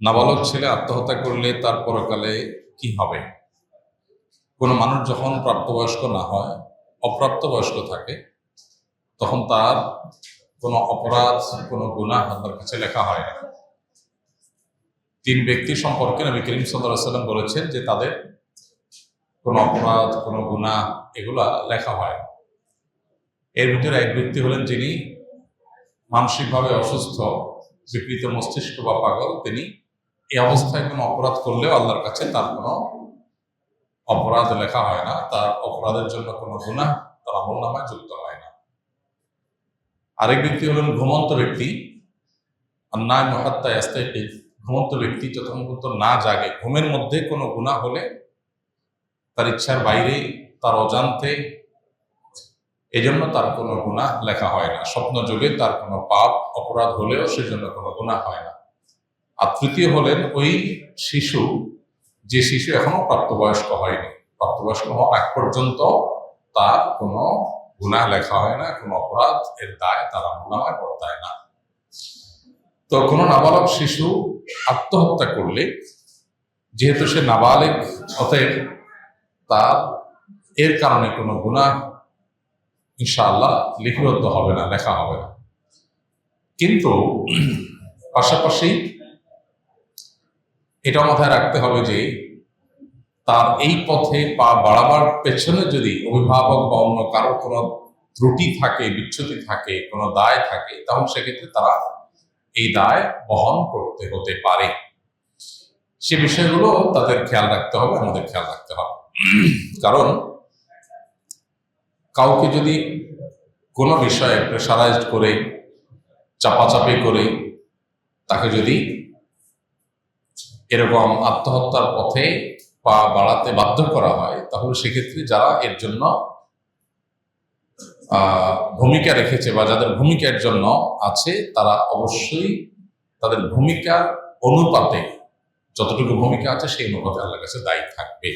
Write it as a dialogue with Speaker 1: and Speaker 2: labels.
Speaker 1: নাবালক ছেলে আত্মহত্যা করলে তার পরকালে কি হবে? কোনো মানুষ যখন প্রাপ্তবয়স্ক না হয়, অপ্রাপ্তবয়স্ক থাকে, তখন তার কোনো অপরাধ, কোনো গুনাহ আল্লাহর কাছে লেখা হয় না। তিন ব্যক্তি সম্পর্কে নবী করিম সাল্লাম বলেছেন যে তাদের কোনো অপরাধ, কোনো গুনাহ এগুলা লেখা হয় এর ভিতরে এক ব্যক্তি হলেন যিনি মানসিকভাবে অসুস্থ, বিকৃত মস্তিষ্ক বা পাগল, তিনি এই অবস্থায় কোনো অপরাধ করলেও আল্লাহর কাছে তার কোনো অপরাধ লেখা হয় না। তার অপরাধের জন্য কোনো গুণা তার আমল নামায় যুক্ত হয় না। আরেক ব্যক্তি হলেন ঘুমন্ত ব্যক্তি। অন্যায় মহাত্মায় আস্তে ঘুমন্ত ব্যক্তি যতক্ষণ পর্যন্ত না জাগে। ঘুমের মধ্যে কোনো গুনাহ হলে তার ইচ্ছার বাইরে, তার অজান্তে এজন্য তার কোনো গুণা লেখা হয় না। স্বপ্ন যোগে তার কোনো পাপ অপরাধ হলেও সেজন্য কোনো গুণা হয় না। আর তৃতীয় হলেন ওই শিশু, যে শিশু এখনও প্রাপ্তবয়স্ক হয়নি। প্রাপ্তবয়স্ক হওয়ার আগ পর্যন্ত তার কোনো গুনাহ লেখা হয় না, কোনো অপরাধ এর দায় তার আমলামায় বর্তায় না। তো কোনো নাবালক শিশু আত্মহত্যা করলে, যেহেতু সে নাবালিক, অতএব তার এর কারণে কোনো গুনাহ ইনশাআল্লাহ লিপিবদ্ধ হবে না, লেখা হবে না। কিন্তু পাশাপাশি এটা মাথায় রাখতে হবে যে তার এই পথে পা বাড়াবার পেছনে যদি অভিভাবক বা অন্য কারও কোনো ত্রুটি থাকে বিচ্ছুতি থাকে, কোনো দায় থাকে তখন সেক্ষেত্রে তারা এই দায় বহন করতে হতে পারে। সে বিষয়গুলো তাদের খেয়াল রাখতে হবে, আমাদের খেয়াল রাখতে হবে। কারণ কাউকে যদি কোনো বিষয়ে প্রেশারাইজড করে, চাপাচাপি করে, তাকে যদি এরকম আত্মহত্যার পথে পা বাড়াতে বাধ্য করা হয়, তাহলে সেক্ষেত্রে যারা এর জন্য ভূমিকা রেখেছে বা যাদের ভূমিকার জন্য আছে, তারা অবশ্যই তাদের ভূমিকার অনুপাতে যতটুকু ভূমিকা আছে, সেই অনুপাতে আল্লাহর কাছে দায়ী থাকবে।